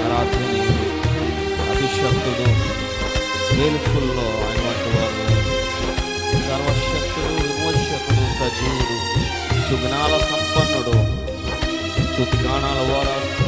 ఆరాధనీయుడు అభిషక్తుడు వేలుపుల్లో ఆయన వారు సర్వశక్తుడు విమోచకుడు సజీవుడు సుగుణాల సంపన్నుడు స్థుతిగానాల వారాస్తుడు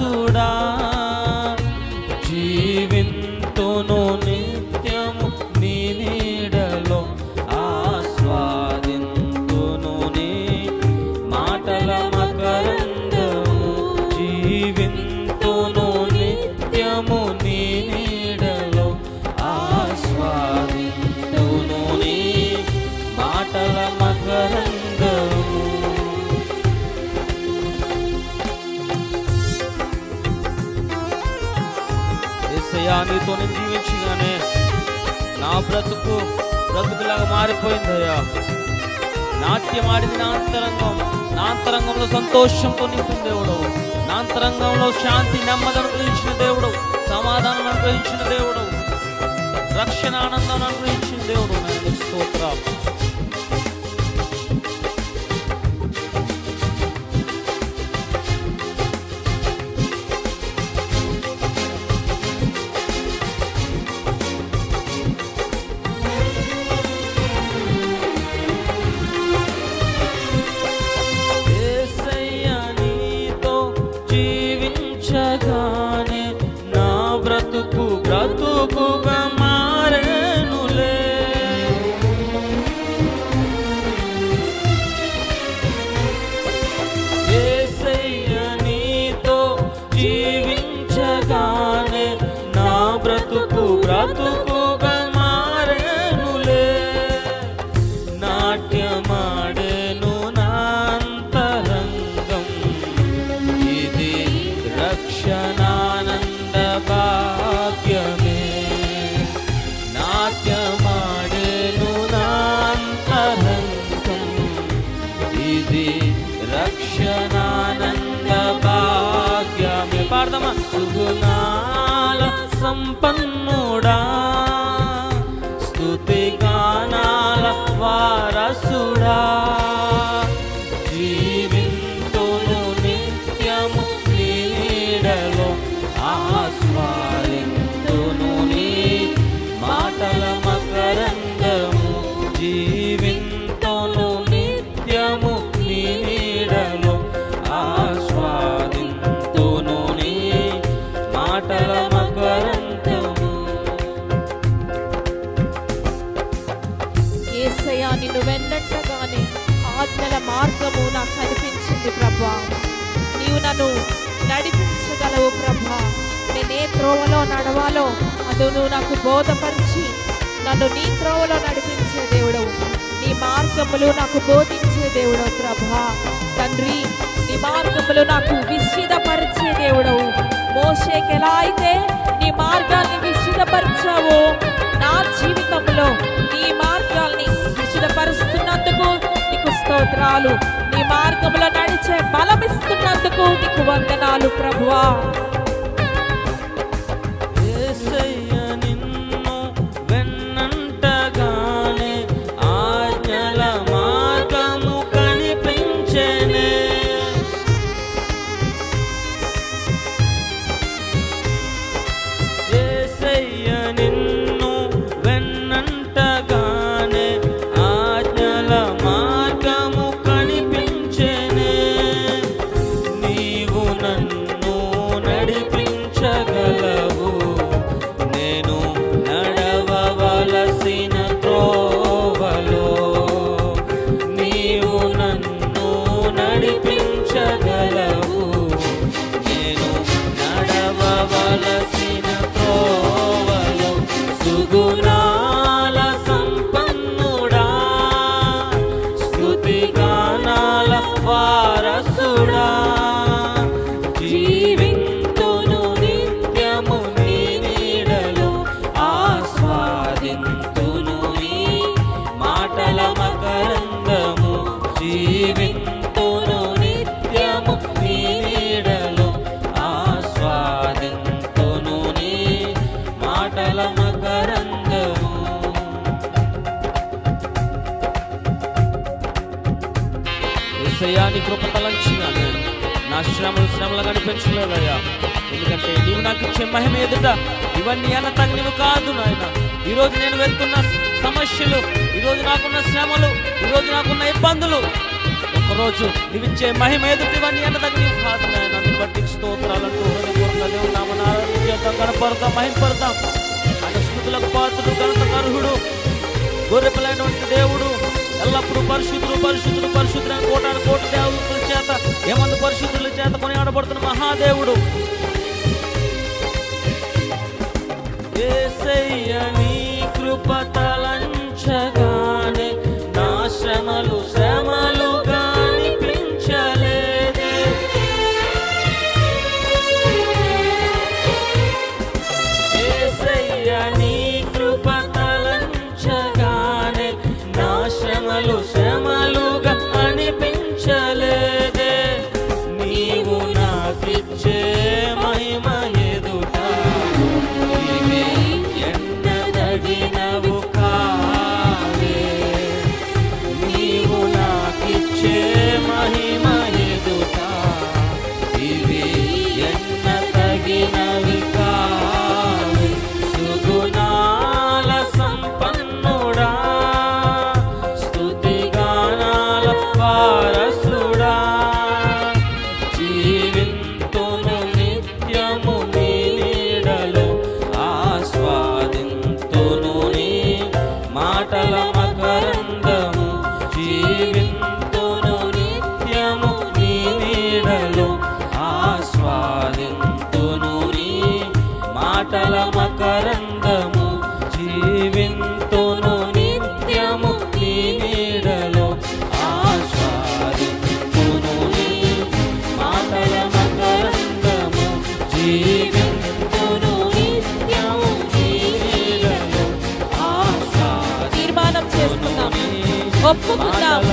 జీవింతును నిత్యము నీ నీడలో ఆస్వాదింతును నీ మాటల మకరందము ఏసయ్యా నీతో జీవించగానే నా బ్రతుకు బ్రతుకులాగా మారిపోయిందయ్యా. నాట్యం నా అంతరంగం నా అంతరంగంలో సంతోషంతో నింపిన దేవుడు. నా అంతరంగంలో శాంతి నెమ్మది అనుగ్రహించిన దేవుడు. సమాధానం అనుగ్రహించిన దేవుడు. రక్షణ ఆనందాన్ని అనుగ్రహించిన దేవుడు. నాకు స్తోత్రం रक्षणानन्दभाग्यमे नाद्यमाणे गुणानन्तम् इति रक्षणानन्दभाग्यमे पार्थमास्तु गुणालसम्पन् ఏసయ్యా వెన్నట్టగానే ఆజ్ఞల మార్గము నాకు కనిపించింది ప్రభా. నీవు నన్ను నడిపించగలవు ప్రభా. నేను ఏ త్రోవలో నడవాలో అది నువ్వు నాకు బోధపరిచి నన్ను నీ త్రోవలో నడిపించే దేవుడవు. నీ మార్గములు నాకు బోధించే దేవుడవు ప్రభా. తండ్రి నీ మార్గములు నాకు విశిదపరిచే దేవుడవు. మోషేకి ఎలా అయితే నీ మార్గాల్ని విశిదపరిచావో నా జీవితంలో నీ మార్గాల్ని సిద్ధపరుస్తున్నందుకు నీకు స్తోత్రాలు. నీ మార్గంలో నడిచే బలమిస్తున్నందుకు నీకు వందనాలు ప్రభువా. Luna. Luna. అయ్యా నీ కృప తలంచినాను నా శ్రమలు శ్రమలు కనిపించలేదయ్యా ఎందుకంటే నీవు నాకు ఇచ్చే మహిమ ఎదుట ఇవన్నీ అన్న తగినవి కాదు నాయన. ఈరోజు నేను వెళ్తున్న సమస్యలు ఈరోజు నాకున్న శ్రమలు ఈరోజు నాకున్న ఇబ్బందులు ఒకరోజు నీవిచ్చే మహిమ ఎదుటి ఇవన్నీ అన్న తగినవి కాదు నాయన. అందుని బట్టి స్తోత్రాలంటూ హృదయపూర్వక దేవుడు నామని ఆరాధన చేద్దాం కనపడతాం మహింపడతాం ఆయన స్థుతులకు పాత్రుడు ఘనతకు గొర్రెపలైనటువంటి దేవుడు ఎల్లప్పుడూ పరిశుద్ధులు పరిశుద్ధులు పరిశుద్ధులైన కోటాను కోటి దేవతల చేత ఏమంది పరిశుద్ధుల చేత కొనియాడబడుతున్న మహాదేవుడు. యేసయ్య నీ శ్రమలు శ్రమలుగా అనిపించలేదే. నీవు నాకిచ్చే మహిమ ఎదుట. ఇవే కావే. నీవు నాకిచ్చే మహిమ మాటల మకరందము జీవింతును నిత్యము నీ నీడలో ఆస్వాదింతును నీ మాటల మకరందము జీవింతును నిత్యము నీ నీడలో ఆస్వాదింతును తీర్మానం చేసుకుందాం. ఒప్పుకుందాం.